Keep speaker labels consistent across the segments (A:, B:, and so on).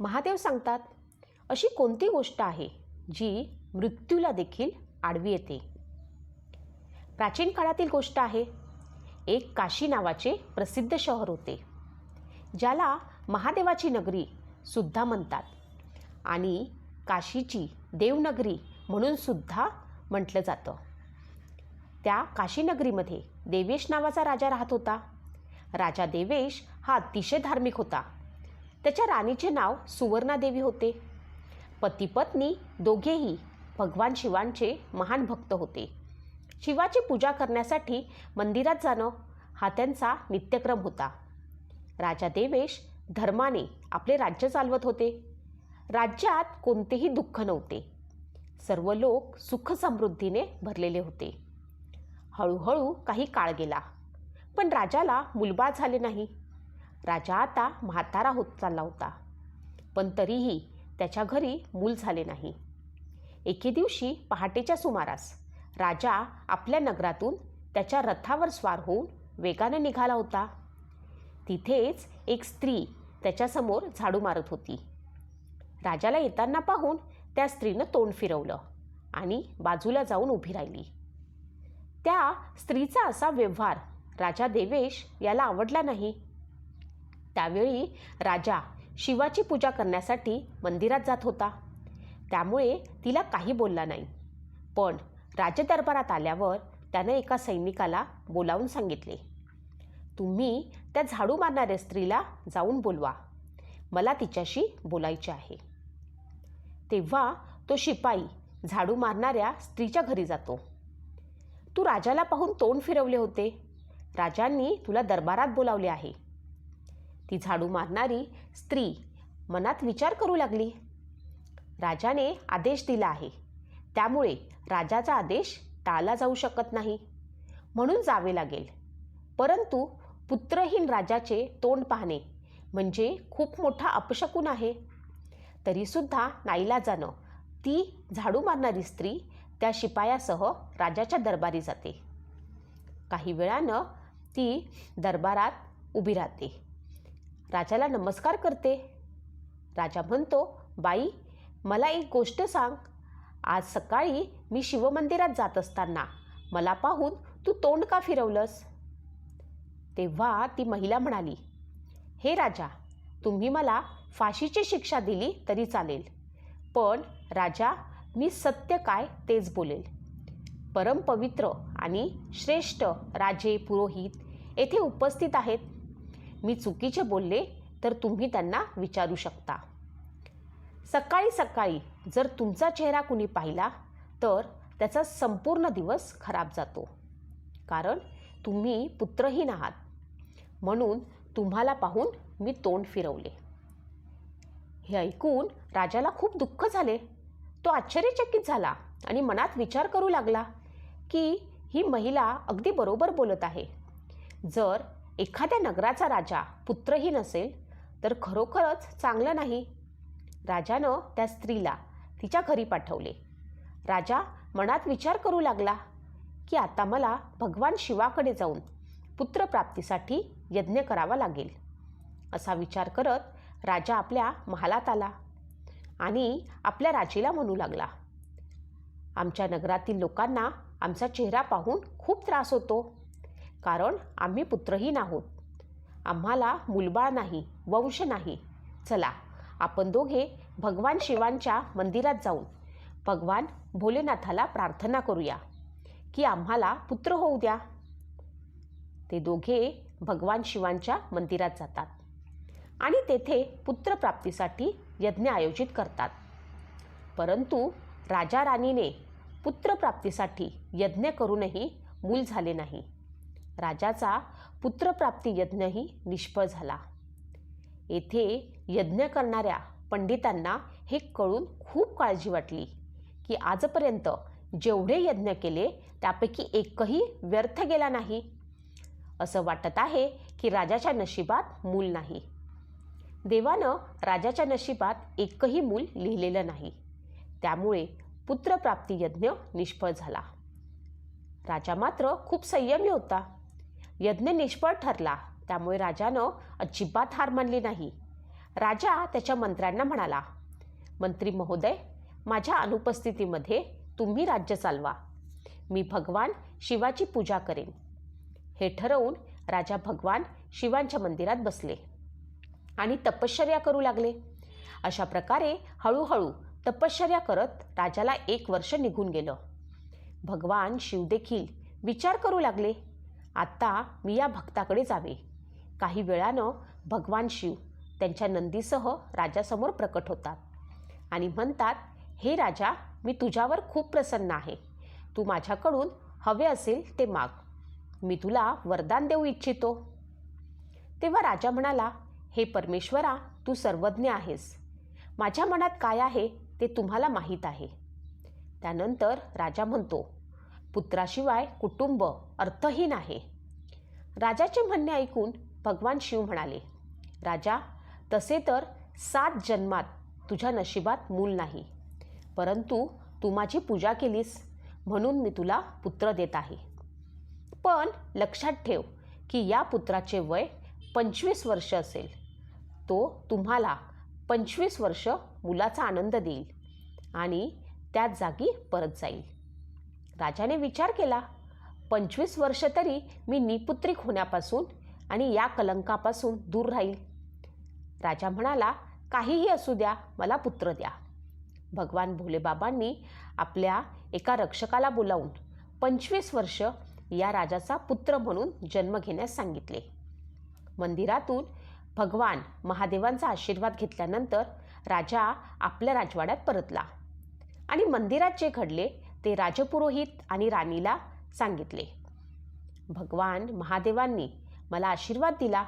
A: महादेव सांगतात अशी कोणती गोष्ट आहे जी मृत्यूला देखील आडवी येते? प्राचीन काळातील गोष्ट आहे. एक काशी नावाचे प्रसिद्ध शहर होते ज्याला महादेवाची नगरी सुद्धा म्हणतात आणि काशीची देवनगरी म्हणून सुद्धा म्हटलं जातं. त्या काशीनगरीमध्ये देवेश नावाचा राजा राहत होता. राजा देवेश हा अतिशय धार्मिक होता. त्याच्या राणीचे नाव सुवर्णादेवी होते. पती पत्नी दोघेही भगवान शिवांचे महान भक्त होते. शिवाची पूजा करण्यासाठी मंदिरात जाणं हा त्यांचा नित्यक्रम होता. राजा देवेश धर्माने आपले राज्य चालवत होते. राज्यात कोणतेही दुःख नव्हते. सर्व लोक सुख समृद्धीने भरलेले होते. हळूहळू काही काळ गेला पण राजाला मुलबाळ झाले नाही. राजा आता म्हातारा होत चालला होता. पण तरीही त्याच्या घरी मूल झाले नाही. एके दिवशी पहाटेच्या सुमारास राजा आपल्या नगरातून त्याच्या रथावर स्वार होऊन वेगाने निघाला होता. तिथेच एक स्त्री त्याच्यासमोर झाडू मारत होती. राजाला येताना पाहून त्या स्त्रीनं तोंड फिरवलं आणि बाजूला जाऊन उभी राहिली. त्या स्त्रीचा असा व्यवहार राजा देवेश याला आवडला नाही. त्यावेळी राजा शिवाची पूजा करण्यासाठी मंदिरात जात होता. त्यामुळे तिला काही बोलला नाही. पण राजदरबारात आल्यावर त्यानं एका सैनिकाला बोलावून सांगितले तुम्ही त्या झाडू मारणाऱ्या स्त्रीला जाऊन बोलवा. मला तिच्याशी बोलायचे आहे. तेव्हा तो शिपाई झाडू मारणाऱ्या स्त्रीच्या घरी जातो. तू राजाला पाहून तोंड फिरवले होते. राजांनी तुला दरबारात बोलावले आहे. ती झाडू मारणारी स्त्री मनात विचार करू लागली. राजाने आदेश दिला आहे. त्यामुळे राजाचा आदेश टाळला जाऊ शकत नाही. म्हणून जावे लागेल. परंतु पुत्रहीन राजाचे तोंड पाहणे म्हणजे खूप मोठा अपशकून आहे. तरीसुद्धा नाईलाजानं ती झाडू मारणारी स्त्री त्या शिपायासह राजाच्या दरबारी जाते. काही वेळानं ती दरबारात उभी राहते. राजाला नमस्कार करते. राजा म्हणतो बाई मला एक गोष्ट सांग. आज सकाळी मी शिवमंदिरात जात असताना मला पाहून तू तोंड का फिरवलंस? तेव्हा ती महिला म्हणाली हे राजा तुम्ही मला फाशीची शिक्षा दिली तरी चालेल पण राजा मी सत्य काय तेच बोलेल. परमपवित्र आणि श्रेष्ठ राजे पुरोहित येथे उपस्थित आहेत. मी चुकीचे बोलले तर तुम्ही त्यांना विचारू शकता. सकाळी सकाळी जर तुमचा चेहरा कुणी पाहिला तर त्याचा संपूर्ण दिवस खराब जातो. कारण तुम्ही पुत्रहीन आहात. म्हणून तुम्हाला पाहून मी तोंड फिरवले. हे ऐकून राजाला खूप दुःख झाले. तो आश्चर्यचकित झाला आणि मनात विचार करू लागला की ही महिला अगदी बरोबर बोलत आहे. जर एखाद्या नगराचा राजा पुत्रही नसेल तर खरोखरच चांगलं नाही. राजानं त्या स्त्रीला तिच्या घरी पाठवले. राजा मनात विचार करू लागला की आता मला भगवान शिवाकडे जाऊन पुत्रप्राप्तीसाठी यज्ञ करावा लागेल. असा विचार करत राजा आपल्या महालात आला आणि आपल्या राजेला म्हणू लागला आमच्या नगरातील लोकांना आमचा चेहरा पाहून खूप त्रास होतो. कारण आम्ही पुत्रहीन आहोत. आम्हाला मुलबाळ नाही वंश नाही. चला आपण दोघे भगवान शिवांच्या मंदिरात जाऊन भगवान भोलेनाथाला प्रार्थना करूया की आम्हाला पुत्र होऊ द्या. ते दोघे भगवान शिवांच्या मंदिरात जातात आणि तेथे पुत्रप्राप्तीसाठी यज्ञ आयोजित करतात. परंतु राजा राणीने पुत्रप्राप्तीसाठी यज्ञ करूनही मूल झाले नाही. राजाचा पुत्रप्राप्ती यज्ञही निष्फळ झाला. येथे यज्ञ करणाऱ्या पंडितांना हे कळून खूप काळजी वाटली की आजपर्यंत जेवढे यज्ञ केले त्यापैकी एकही व्यर्थ गेला नाही. असं वाटत आहे की राजाच्या नशिबात मूल नाही. देवानं राजाच्या नशिबात एकही मूल लिहिलेलं नाही. त्यामुळे पुत्रप्राप्ती यज्ञ निष्फळ झाला. राजा मात्र खूप संयमी होता. यज्ञ निष्फळ ठरला. त्यामुळे राजानं अजिबात हार मानली नाही. राजा त्याच्या मंत्र्यांना म्हणाला मंत्री महोदय माझ्या अनुपस्थितीमध्ये तुम्ही राज्य चालवा. मी भगवान शिवाची पूजा करेन. हे ठरवून राजा भगवान शिवांच्या मंदिरात बसले आणि तपश्चर्या करू लागले. अशा प्रकारे हळूहळू तपश्चर्या करत राजाला एक वर्ष निघून गेलं. भगवान शिव देखील विचार करू लागले. आता मी या भक्ताकडे जावे. काही वेळानं भगवान शिव त्यांच्या नंदीसह राजासमोर प्रकट होतात आणि म्हणतात हे राजा मी तुझ्यावर खूप प्रसन्न आहे. तू माझ्याकडून हवे असेल ते माग. मी तुला वरदान देऊ इच्छितो. तेव्हा राजा म्हणाला हे परमेश्वरा तू सर्वज्ञ आहेस. माझ्या मनात काय आहे ते तुम्हाला माहीत आहे. त्यानंतर राजा म्हणतो पुत्राशिवाय कुटुंब अर्थहीन आहे राजाचे म्हणणे ऐकून भगवान शिव म्हणाले राजा तसे तर सात जन्मात तुझ्या नशिबात मूल नाही. परंतु तू माझी पूजा केलीस म्हणून मी तुला पुत्र देत आहे. पण लक्षात ठेव की या पुत्राचे वय पंचवीस वर्ष असेल. तो तुम्हाला पंचवीस वर्ष मुलाचा आनंद देईल आणि त्याच जागी परत जाईल. राजाने विचार केला पंचवीस वर्ष तरी मी निपुत्रिक होण्यापासून आणि या कलंकापासून दूर राहील. राजा म्हणाला काहीही असू द्या मला पुत्र द्या. भगवान भोलेबाबांनी आपल्या एका रक्षकाला बोलावून पंचवीस वर्ष या राजाचा पुत्र म्हणून जन्म घेण्यास सांगितले. मंदिरातून भगवान महादेवांचा आशीर्वाद घेतल्यानंतर राजा आपल्या राजवाड्यात परतला आणि मंदिरात जे घडले ते राजपुरोहित आणि राणीला सांगितले भगवान महादेवांनी मला आशीर्वाद दिला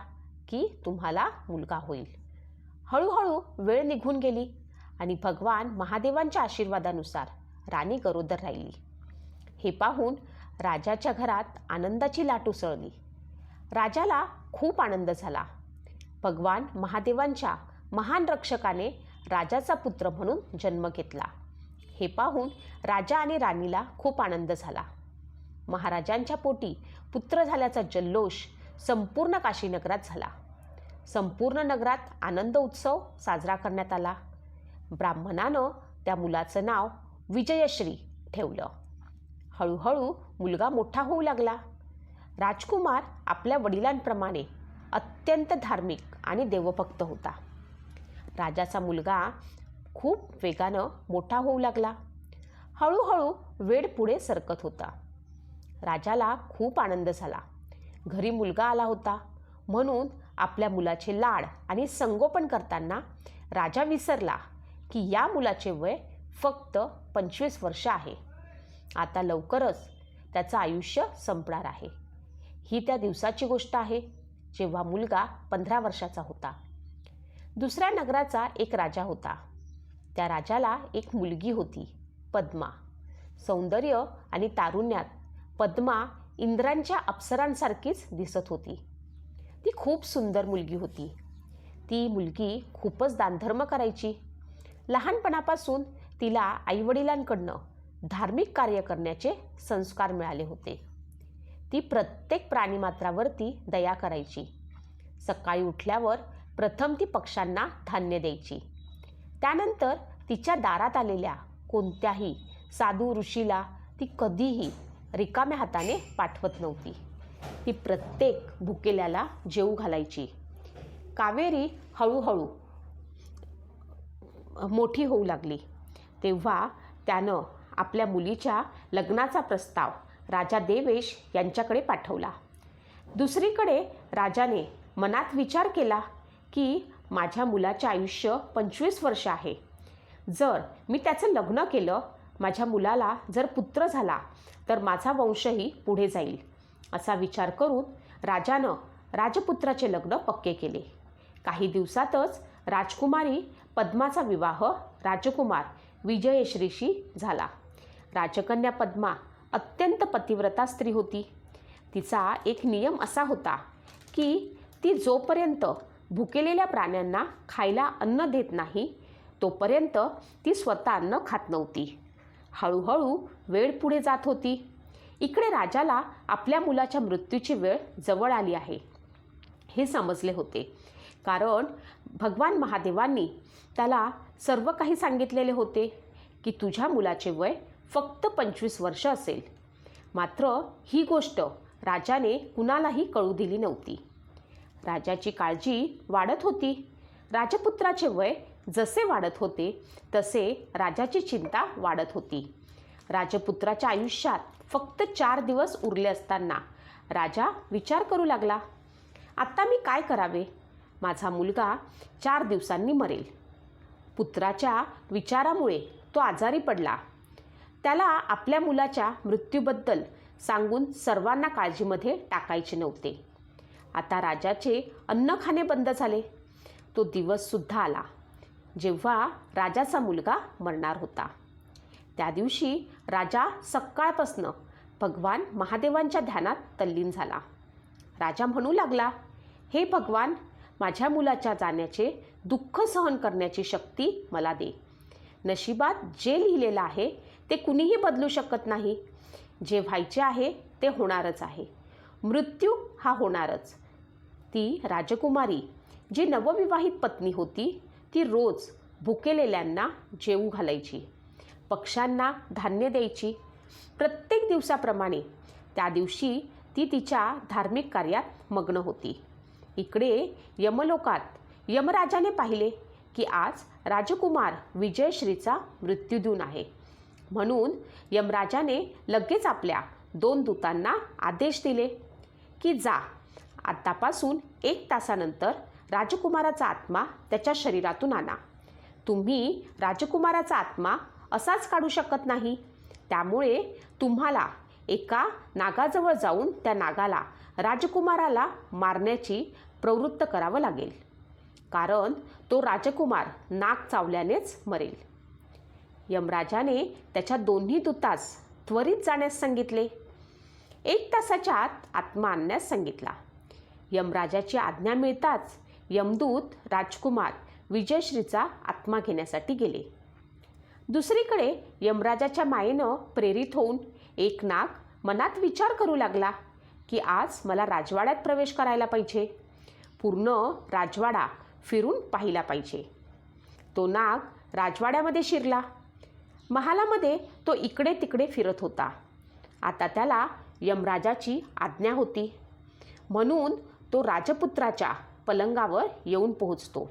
A: की तुम्हाला मुलगा होईल. हळूहळू वेळ निघून गेली आणि भगवान महादेवांच्या आशीर्वादानुसार राणी गरोदर राहिली. हे पाहून राजाच्या घरात आनंदाची लाट उसळली. राजाला खूप आनंद झाला. भगवान महादेवांच्या महान रक्षकाने राजाचा पुत्र म्हणून जन्म घेतला. हे पाहून राजा आणि राणीला खूप आनंद झाला. महाराजांच्या पोटी पुत्र झाल्याचा जल्लोष संपूर्ण काशीनगरात झाला. संपूर्ण नगरात आनंद उत्सव साजरा करण्यात आला. ब्राह्मणानं त्या मुलाचं नाव विजयश्री ठेवलं. हळूहळू मुलगा मोठा होऊ लागला. राजकुमार आपल्या वडिलांप्रमाणे अत्यंत धार्मिक आणि देवभक्त होता. राजाचा मुलगा खूप वेगानं मोठा होऊ लागला. हळूहळू वेळ पुढे सरकत होता. राजाला खूप आनंद झाला. घरी मुलगा आला होता. म्हणून आपल्या मुलाचे लाड आणि संगोपन करताना राजा विसरला की या मुलाचे वय फक्त पंचवीस वर्ष आहे. आता लवकरच त्याचं आयुष्य संपणार आहे. ही त्या दिवसाची गोष्ट आहे जेव्हा मुलगा पंधरा वर्षाचा होता. दुसऱ्या नगराचा एक राजा होता. त्या राजाला एक मुलगी होती पद्मा. सौंदर्य आणि तारुण्यात पद्मा इंद्रांच्या अप्सरांसारखीच दिसत होती. ती खूप सुंदर मुलगी होती. ती मुलगी खूपच दानधर्म करायची. लहानपणापासून तिला आईवडिलांकडनं धार्मिक कार्य करण्याचे संस्कार मिळाले होते. ती प्रत्येक प्राणीमात्रावरती दया करायची. सकाळी उठल्यावर प्रथम ती पक्ष्यांना धान्य द्यायची. त्यानंतर तिच्या दारात आलेल्या कोणत्याही साधू ऋषीला ती कधीही रिकाम्या हाताने पाठवत नव्हती. ती प्रत्येक भुकेल्याला जेऊ घालायची. कावेरी हळूहळू मोठी होऊ लागली. तेव्हा त्यानं आपल्या मुलीच्या लग्नाचा प्रस्ताव राजा देवेश यांच्याकडे पाठवला. दुसरीकडे राजाने मनात विचार केला की माझ्या मुलाचे आयुष्य पंचवीस वर्ष आहे. जर मी त्याचं लग्न केलं माझ्या मुलाला जर पुत्र झाला तर माझा वंशही पुढे जाईल असा विचार करून राजानं राजपुत्राचे लग्न पक्के केले. काही दिवसातच राजकुमारी पद्माचा विवाह राजकुमार विजयश्रीशी झाला. राजकन्या पद्मा अत्यंत पतिव्रता स्त्री होती. तिचा एक नियम असा होता की ती जोपर्यंत भुकेलेल्या प्राण्यांना खायला अन्न देत नाही तोपर्यंत ती स्वतः अन्न खात नव्हती. हळूहळू वेळ पुढे जात होती. इकडे राजाला आपल्या मुलाच्या मृत्यूची वेळ जवळ आली आहे. हे समजले होते. कारण भगवान महादेवांनी त्याला सर्व काही सांगितलेले होते की तुझ्या मुलाचे वय फक्त पंचवीस वर्ष असेल. मात्र ही गोष्ट राजाने कुणालाही कळू दिली नव्हती. राजाची काळजी वाढत होती. राजपुत्राचे वय जसे वाढत होते तसे राजाची चिंता वाढत होती. राजपुत्राच्या आयुष्यात फक्त चार दिवस उरले असताना राजा विचार करू लागला आत्ता मी काय करावे? माझा मुलगा चार दिवसांनी मरेल. पुत्राच्या विचारामुळे तो आजारी पडला. त्याला आपल्या मुलाच्या मृत्यूबद्दल सांगून सर्वांना काळजीमध्ये टाकायचे नव्हते. आता राजाचे अन्न खाणे बंद झाले. तो दिवससुद्धा आला जेव्हा राजाचा मुलगा मरणार होता. त्या दिवशी राजा सकाळपासनं भगवान महादेवांच्या ध्यानात तल्लीन झाला. राजा म्हणू लागला हे भगवान माझ्या मुलाच्या जाण्याचे दुःख सहन करण्याची शक्ती मला दे. नशिबात जे लिहिलेलं आहे ते कुणीही बदलू शकत नाही. जे व्हायचे आहे ते होणारच आहे. मृत्यू हा होणारच. ती राजकुमारी जी नवविवाहित पत्नी होती ती रोज भुकेलेल्यांना जेवू घालायची पक्ष्यांना धान्य द्यायची. प्रत्येक दिवसाप्रमाणे त्या दिवशी ती तिच्या धार्मिक कार्यात मग्न होती. इकडे यमलोकात यमराजाने पाहिले की आज राजकुमार विजयश्रीचा मृत्यूदून आहे. म्हणून यमराजाने लगेच आपल्या दोन दूतांना आदेश दिले की जा आत्तापासून एक तासानंतर राजकुमाराचा आत्मा त्याच्या शरीरातून आणा. तुम्ही राजकुमाराचा आत्मा असाच काढू शकत नाही. त्यामुळे तुम्हाला एका नागाजवळ जाऊन त्या नागाला राजकुमाराला मारण्याची प्रवृत्त करावं लागेल. कारण तो राजकुमार नाग चावल्यानेच मरेल. यमराजाने त्याच्या दोन्ही दूतास त्वरित जाण्यास सांगितले. एक तासाच्या आत आत्मा आणण्यास सांगितला. यमराजाची आज्ञा मिळताच यमदूत राजकुमार विजयश्रीचा आत्मा घेण्यासाठी गेले. दुसरीकडे यमराजाच्या मायेनं प्रेरित होऊन एक नाग मनात विचार करू लागला की आज मला राजवाड्यात प्रवेश करायला पाहिजे. पूर्ण राजवाडा फिरून पाहिला पाहिजे. तो नाग राजवाड्यामध्ये शिरला. महालामध्ये तो इकडे तिकडे फिरत होता. आता त्याला यमराजाची आज्ञा होती. म्हणून तो राजपुत्राच्या पलंगावर येऊन पोहोचतो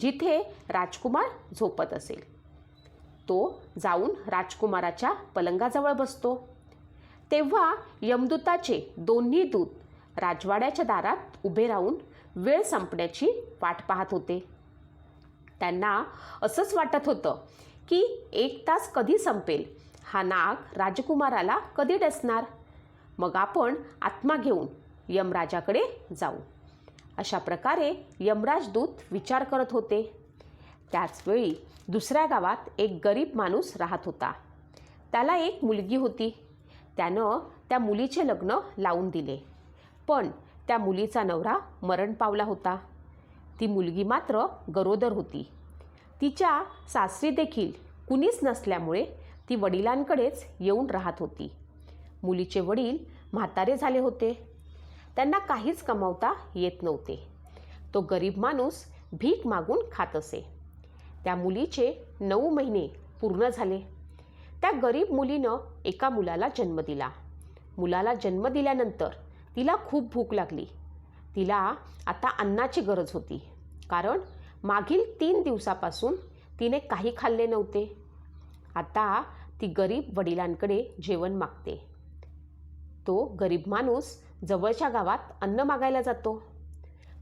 A: जिथे राजकुमार झोपत असेल. तो जाऊन राजकुमाराच्या पलंगाजवळ बसतो. तेव्हा यमदूताचे दोन्ही दूत राजवाड्याच्या दारात उभे राहून वेळ संपण्याची वाट पाहत होते. त्यांना असंच वाटत होतं की एक तास कधी संपेल हा नाग राजकुमाराला कधी डसणार? मग आपण आत्मा घेऊन यमराजाकडे जाऊ. अशा प्रकारे यमराज दूत विचार करत होते. त्याचवेळी दुसऱ्या गावात एक गरीब माणूस राहत होता. त्याला एक मुलगी होती. त्यानं त्या मुलीचे लग्न लावून दिले. पण त्या मुलीचा नवरा मरण पावला होता. ती मुलगी मात्र गरोदर होती. तिच्या सासरी देखील कुणीच नसल्यामुळे ती वडिलांकडेच येऊन राहत होती. मुलीचे वडील म्हातारे झाले होते. त्यांना काहीच कमावता येत नव्हते. तो गरीब माणूस भीक मागून खात असे. त्या मुलीचे नऊ महिने पूर्ण झाले. त्या गरीब मुलीनं एका मुलाला जन्म दिला. मुलाला जन्म दिल्यानंतर तिला खूप भूक लागली. तिला आता अन्नाची गरज होती. कारण मागील तीन दिवसापासून तिने काही खाल्ले नव्हते. आता ती गरीब वडिलांकडे जेवण मागते. तो गरीब माणूस जवळच्या गावात अन्न मागायला जातो.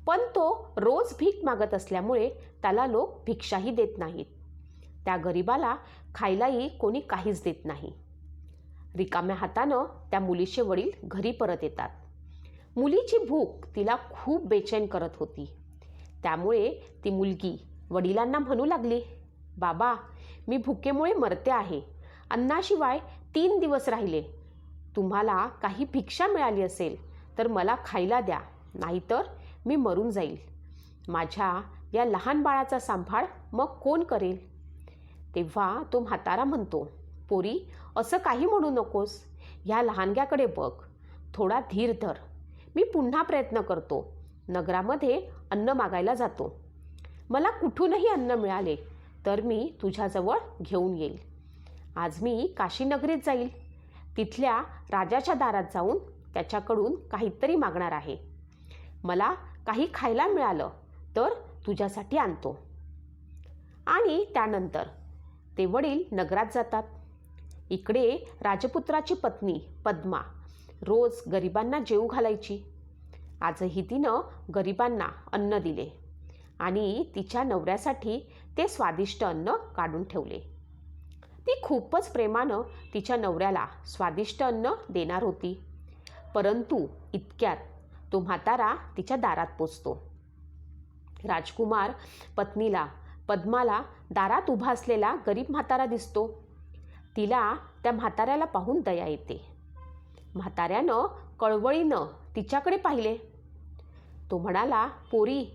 A: पण तो रोज भीक मागत असल्यामुळे त्याला लोक भिक्षाही देत नाहीत. त्या गरिबाला खायलाही कोणी काहीच देत नाही. रिकाम्या हातानं त्या मुलीचे वडील घरी परत येतात. मुलीची भूक तिला खूप बेचैन करत होती. त्यामुळे ती मुलगी वडिलांना म्हणू लागली बाबा मी भुकेमुळे मरते आहे. अन्नाशिवाय तीन दिवस राहिले. तुम्हाला काही भिक्षा मिळाली असेल तर मला खायला द्या. नाहीतर मी मरून जाईल. माझ्या या लहान बाळाचा सांभाळ मग कोण करेल? तेव्हा तो म्हातारा म्हणतो पोरी असं काही म्हणू नकोस. ह्या लहानग्याकडे बघ. थोडा धीर धर. मी पुन्हा प्रयत्न करतो. नगरामध्ये अन्न मागायला जातो. मला कुठूनही अन्न मिळाले तर मी तुझ्याजवळ घेऊन येईल. आज मी काशीनगरीत जाईल. तिथल्या राजाच्या दारात जाऊन त्याच्याकडून काहीतरी मागणार आहे. मला काही खायला मिळालं तर तुझ्यासाठी आणतो. आणि त्यानंतर ते वडील नगरात जातात. इकडे राजपुत्राची पत्नी पद्मा रोज गरिबांना जेवू घालायची. आजही तिनं गरिबांना अन्न दिले आणि तिच्या नवऱ्यासाठी ते स्वादिष्ट अन्न काढून ठेवले. ती खूपच प्रेमानं तिच्या नवऱ्याला स्वादिष्ट अन्न देणार होती. परंतु इतक्यात तो म्हातारा तिच्या दारात पोचतो. राजकुमार पत्नीला पद्माला दारात उभा असलेला गरीब म्हातारा दिसतो. तिला त्या म्हाताऱ्याला पाहून दया येते. म्हाताऱ्यानं कळवळीनं तिच्याकडे पाहिले. तो म्हणाला पोरी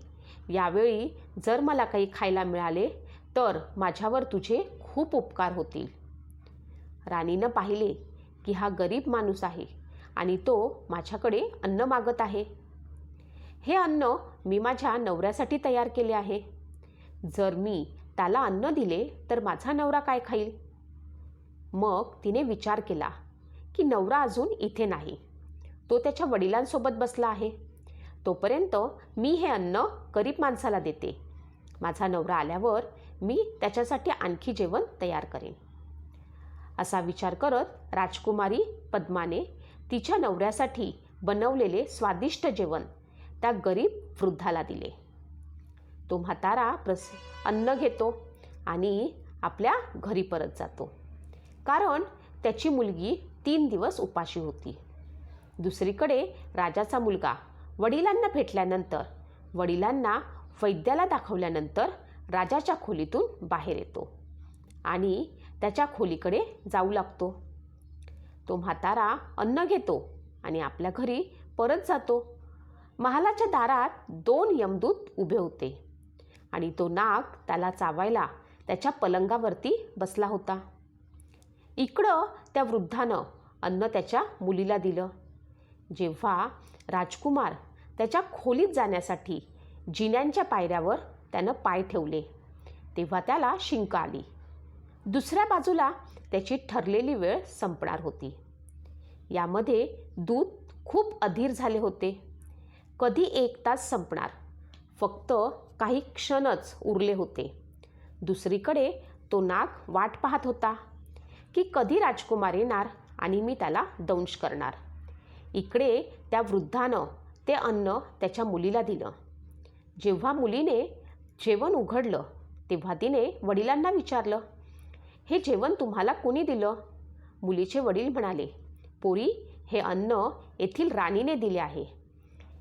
A: यावेळी जर मला काही खायला मिळाले तर माझ्यावर तुझे खूप उपकार होतील. राणीनं पाहिले की हा गरीब माणूस आहे आणि तो माझ्याकडे अन्न मागत आहे. हे अन्न मी माझ्या नवऱ्यासाठी तयार केले आहे. जर मी त्याला अन्न दिले तर माझा नवरा काय खाईल? मग तिने विचार केला की नवरा अजून इथे नाही. तो त्याच्या वडिलांसोबत बसला आहे. तोपर्यंत मी हे अन्न गरीब माणसाला देते. माझा नवरा आल्यावर मी त्याच्यासाठी आणखी जेवण तयार करेन. असा विचार करत राजकुमारी पद्माने तिच्या नवऱ्यासाठी बनवलेले स्वादिष्ट जेवण त्या गरीब वृद्धाला दिले. तो म्हातारा प्रस अन्न घेतो आणि आपल्या घरी परत जातो. कारण त्याची मुलगी तीन दिवस उपाशी होती. दुसरीकडे राजाचा मुलगा वडिलांना भेटल्यानंतर वडिलांना वैद्याला दाखवल्यानंतर राजाच्या खोलीतून बाहेर येतो आणि त्याच्या खोलीकडे जाऊ लागतो. तो म्हातारा अन्न घेतो आणि आपल्या घरी परत जातो. महालाच्या दारात दोन यमदूत उभे होते आणि तो नाग त्याला चावायला त्याच्या पलंगावरती बसला होता. इकडं त्या वृद्धानं अन्न त्याच्या मुलीला दिलं. जेव्हा राजकुमार त्याच्या खोलीत जाण्यासाठी जिन्यांच्या पायऱ्यावर त्यानं पाय ठेवले. तेव्हा त्याला शिंक आली. दुसऱ्या बाजूला त्याची ठरलेली वेळ संपणार होती. यामध्ये दूध खूप अधीर झाले होते. कधी एक तास संपणार. फक्त काही क्षणच उरले होते. दुसरीकडे तो नाग वाट पाहत होता की कधी राजकुमार येणार आणि मी त्याला दंश करणार. इकडे त्या वृद्धानं ते अन्न त्याच्या मुलीला दिलं. जेव्हा मुलीने जेवण उघडलं तेव्हा तिने वडिलांना विचारलं हे जेवण तुम्हाला कोणी दिलं? मुलीचे वडील म्हणाले पोरी हे अन्न येथील राणीने दिले आहे.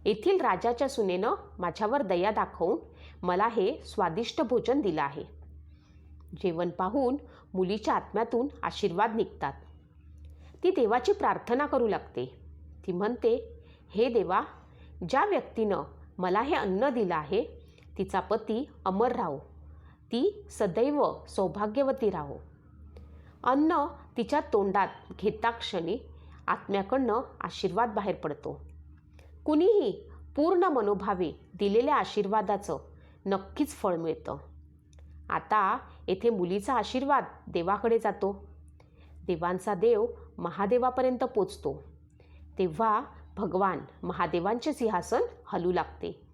A: येथील राजाच्या सुनेनं माझ्यावर दया दाखवून मला हे स्वादिष्ट भोजन दिलं आहे. जेवण पाहून मुलीच्या आत्म्यातून आशीर्वाद निघतात. ती देवाची प्रार्थना करू लागते. ती म्हणते हे देवा ज्या व्यक्तीनं मला हे अन्न दिलं आहे तिचा पती अमर राहो ती सदैव सौभाग्यवती राहो अन्न तिच्या तोंडात घेता क्षणी आत्म्याकडनं आशीर्वाद बाहेर पडतो. कुणीही पूर्ण मनोभावे दिलेल्या आशीर्वादाचं नक्कीच फळ मिळतं. आता येथे मुलीचा आशीर्वाद देवाकडे जातो. देवांचा देव महादेवापर्यंत पोचतो. तेव्हा भगवान महादेवांचे सिंहासन हलू लागते.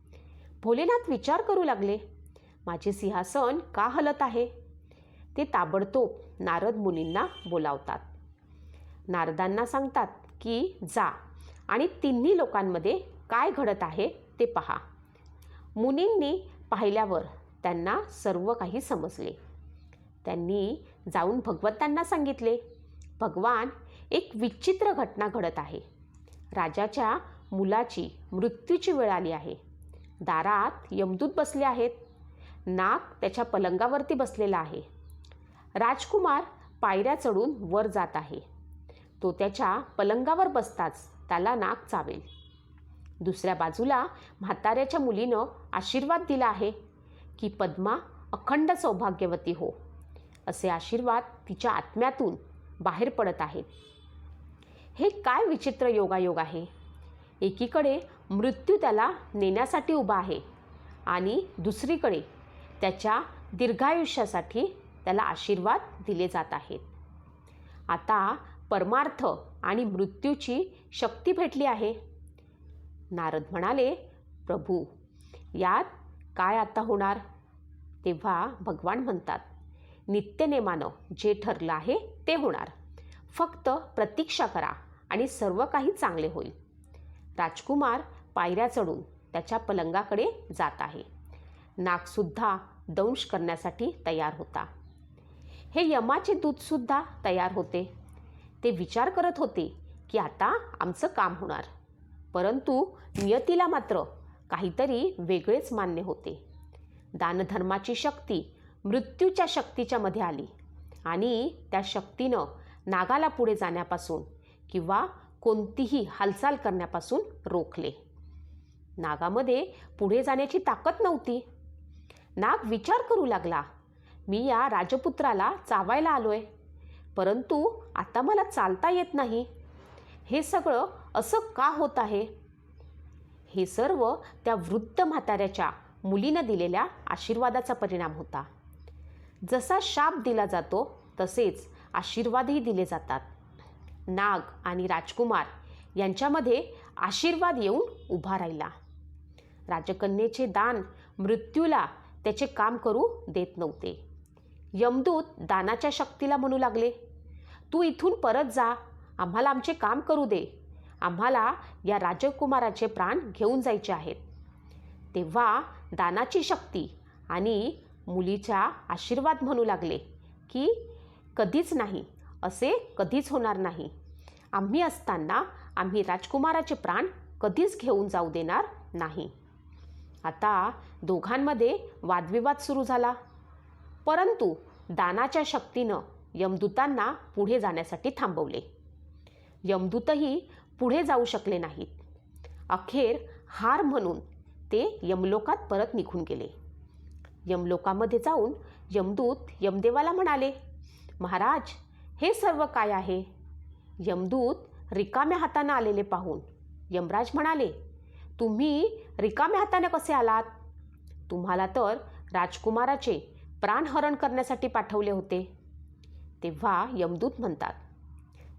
A: भोलेनाथ विचार करू लागले. माझे सिंहासन का हलत आहे? ते ताबडतोब नारद मुनींना बोलावतात. नारदांना सांगतात की जा आणि तिन्ही लोकांमध्ये काय घडत आहे ते पहा. मुनींनी पाहिल्यावर त्यांना सर्व काही समजले. त्यांनी जाऊन भगवंतांना सांगितले भगवान एक विचित्र घटना घडत आहे. राजाच्या मुलाची मृत्यूची वेळ आली आहे. दारात यमदूत बसले आहेत. नाग त्याच्या पलंगावरती बसलेला आहे. राजकुमार पायऱ्या चढून वर जात आहे. तो त्याच्या पलंगावर बसताच त्याला नाग चावेल. दुसऱ्या बाजूला म्हाताऱ्याच्या मुलीनं आशीर्वाद दिला आहे की पद्मा अखंड सौभाग्यवती हो असे आशीर्वाद तिच्या आत्म्यातून बाहेर पडत आहेत. हे काय विचित्र योगायोग आहे? एकीकडे मृत्यू त्याला नेण्यासाठी उभा आहे आणि दुसरीकडे त्याच्या दीर्घायुष्यासाठी त्याला आशीर्वाद दिले जात आहेत. आता परमार्थ आणि मृत्यूची शक्ती भेटली आहे. नारद म्हणाले प्रभू यात काय आता होणार? तेव्हा भगवान म्हणतात नित्यनेमानं जे ठरलं आहे ते होणार. फक्त प्रतीक्षा करा आणि सर्व काही चांगले होईल. राजकुमार पायऱ्या चढून त्याच्या पलंगाकडे जात आहे. नागसुद्धा दंश करण्यासाठी तयार होता. हे यमाचे दूधसुद्धा तयार होते. ते विचार करत होते की आता आमचं काम होणार. परंतु नियतीला मात्र काहीतरी वेगळेच मान्य होते. दानधर्माची शक्ती मृत्यूच्या शक्तीच्या मध्ये आली आणि त्या शक्तीनं नागाला पुढे जाण्यापासून किंवा कोणतीही हालचाल करण्यापासून रोखले. नागामध्ये पुढे जाण्याची ताकद नव्हती. नाग विचार करू लागला मी या राजपुत्राला चावायला आलोय परंतु आता मला चालता येत नाही. हे सगळं असं का होत आहे? हे सर्व त्या वृद्ध म्हाताऱ्याच्या मुलीनं दिलेल्या आशीर्वादाचा परिणाम होता. जसा शाप दिला जातो तसेच आशीर्वादही दिले जातात. नाग आणि राजकुमार यांच्यामध्ये आशीर्वाद येऊन उभा राहिला. राजकन्येचे दान मृत्यूला त्याचे काम करू देत नव्हते. यमदूत दानाच्या शक्तीला म्हणू लागले तू इथून परत जा आम्हाला आमचे काम करू दे. आम्हाला या राजकुमाराचे प्राण घेऊन जायचे आहेत. तेव्हा दानाची शक्ती आणि मुलीचा आशीर्वाद म्हणू लागले की कधीच नाही असे कधीच होणार नाही. आम्ही असताना आम्ही राजकुमाराचे प्राण कधीच घेऊन जाऊ देणार नाही. आता दोघांमध्ये वादविवाद सुरू झाला. परंतु दानाच्या शक्तीनं यमदूतांना पुढे जाण्यासाठी थांबवले. यमदूतही पुढे जाऊ शकले नाहीत. अखेर हार म्हणून ते यमलोकात परत निघून गेले. यमलोकामध्ये जाऊन यमदूत यमदेवाला म्हणाले महाराज हे सर्व काय आहे? यमदूत रिकाम्या हातानं आलेले पाहून. यमराज म्हणाले तुम्ही रिकाम्या हाताने कसे आलात? तुम्हाला तर राजकुमाराचे प्राणहरण करण्यासाठी पाठवले होते. तेव्हा यमदूत म्हणतात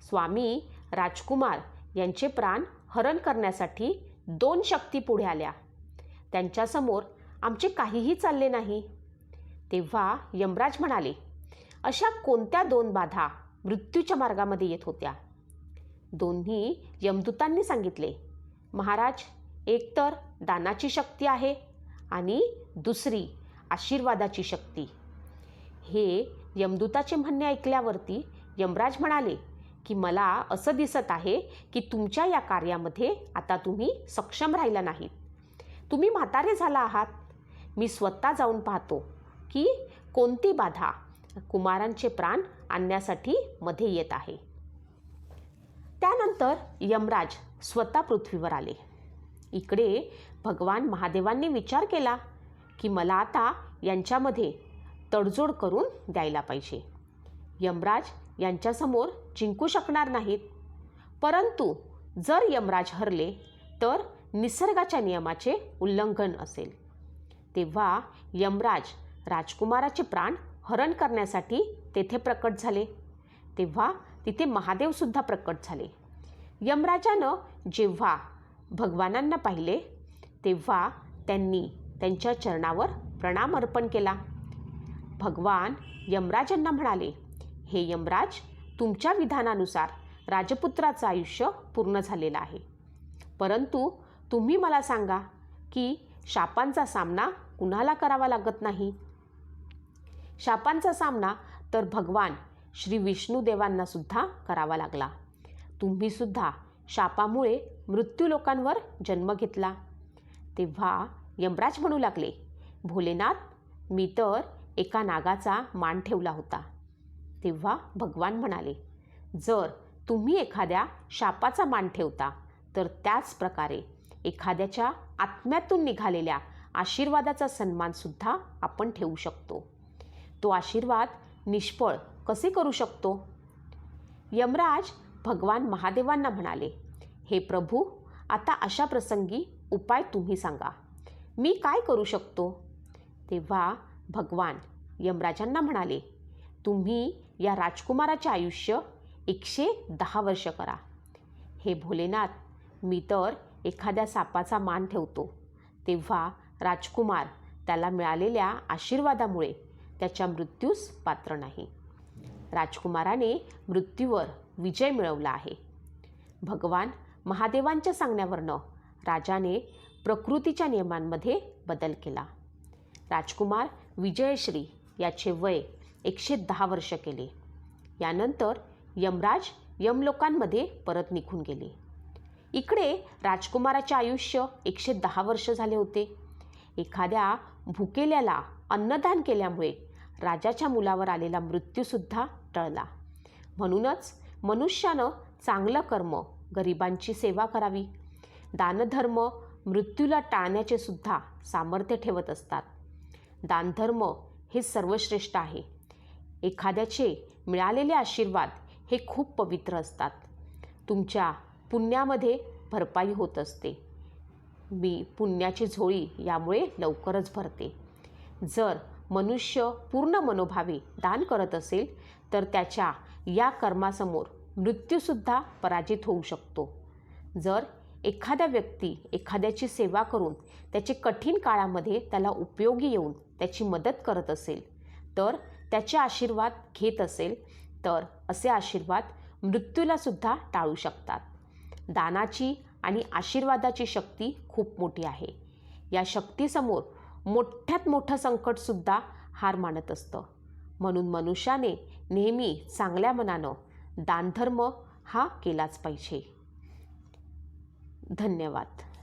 A: स्वामी राजकुमार यांचे प्राण हरण करण्यासाठी दोन शक्ती पुढे आल्या. त्यांच्यासमोर आमचे काहीही चालले नाही. तेव्हा यमराज म्हणाले अशा कोणत्या दोन बाधा? मृत्यूच्या मार्गामध्ये येत होत्या. दोन्ही यमदूतांनी सांगितले महाराज एकतर दानाची शक्ती आहे आणि दुसरी आशीर्वादाची शक्ती. हे यमदूताचे म्हणणे ऐकल्यावरती यमराज म्हणाले की मला असं दिसत आहे की तुमच्या या कार्यामध्ये आता तुम्ही सक्षम राहिला नाहीत. तुम्ही म्हातारे झाला आहात. मी स्वतः जाऊन पाहतो की कोणती बाधा कुमारांचे प्राण आणण्यासाठी मध्ये येत आहे. त्यानंतर यमराज स्वतः पृथ्वीवर आले. इकडे भगवान महादेवांनी विचार केला की मला आता यांच्यामध्ये तडजोड करून द्यायला पाहिजे. यमराज यांच्यासमोर जिंकू शकणार नाहीत. परंतु जर यमराज हरले तर निसर्गाच्या नियमाचे उल्लंघन असेल. तेव्हा यमराज राजकुमाराचे प्राण हरण करण्यासाठी तेथे प्रकट झाले. तेव्हा तिथे महादेवसुद्धा प्रकट झाले. यमराजानं जेव्हा भगवानांना पाहिले तेव्हा त्यांनी त्यांच्या चरणावर प्रणाम अर्पण केला. भगवान यमराजांना म्हणाले हे यमराज तुमच्या विधानानुसार राजपुत्राचं आयुष्य पूर्ण झालेलं आहे. परंतु तुम्ही मला सांगा की शापांचा सामना कुणाला करावा लागत नाही? शापांचा सामना तर भगवान श्री विष्णुदेवांना सुद्धा करावा लागला. तुम्ही सुद्धा शापामुळे मृत्यू लोकांवर जन्म घेतला. तेव्हा यमराज म्हणू लागले भोलेनाथ मी तर एका नागाचा मान ठेवला होता. तेव्हा भगवान म्हणाले जर तुम्ही एखाद्या शापाचा मान ठेवता तर त्याच प्रकारे एखाद्याच्या आत्म्यातून निघालेल्या आशीर्वादाचा सन्मानसुद्धा आपण ठेवू शकतो. तो आशीर्वाद निष्फळ कसे करू शकतो? यमराज भगवान महादेवांना म्हणाले हे प्रभू आता अशा प्रसंगी उपाय तुम्ही सांगा. मी काय करू शकतो? तेव्हा भगवान यमराजांना म्हणाले तुम्ही या राजकुमाराचे आयुष्य एकशे दहा वर्ष करा. हे भोलेनाथ मी तर एखाद्या सापाचा मान ठेवतो. तेव्हा राजकुमार त्याला मिळालेल्या आशीर्वादामुळे त्याच्या मृत्यूस पात्र नाही. राजकुमाराने मृत्यूवर विजय मिळवला आहे. भगवान महादेवांच्या सांगण्यावरनं राजाने प्रकृतीच्या नियमांमध्ये बदल केला. राजकुमार विजयश्री याचे वय एकशे दहा वर्ष केले. यानंतर यमराज यमलोकांमध्ये परत निघून गेले. इकडे राजकुमाराचे आयुष्य एकशे दहा वर्ष झाले होते. एखाद्या भुकेल्याला अन्नदान केल्यामुळे राजाच्या मुलावर आलेला मृत्यूसुद्धा टळला. म्हणूनच मनुष्यानं चांगलं कर्म गरिबांची सेवा करावी. दानधर्म मृत्यूला टाळण्याचे सुद्धा सामर्थ्य ठेवत असतात. दानधर्म हे सर्वश्रेष्ठ आहे. एखाद्याचे मिळालेले आशीर्वाद हे खूप पवित्र असतात. तुमच्या पुण्यामध्ये भरपाई होत असते. मी पुण्याची झोळी यामुळे लवकरच भरते. जर मनुष्य पूर्ण मनोभावे दान करत असेल तर त्याच्या या कर्मासमोर मृत्यूसुद्धा पराजित होऊ शकतो. जर एखाद्या व्यक्ती एखाद्याची सेवा करून त्याचे कठीण काळामध्ये त्याला उपयोगी येऊन त्याची मदत करत असेल तर त्याचे आशीर्वाद घेत असेल तर असे आशीर्वाद मृत्यूलासुद्धा टाळू शकतात. दानाची आणि आशीर्वादाची शक्ती खूप मोठी आहे. या शक्तीसमोर मोठ्यात मोठं संकटसुद्धा हार मानत असतं. म्हणून मनुष्याने नेहमी चांगल्या मनानं दानधर्म हा केलाच पाहिजे. धन्यवाद.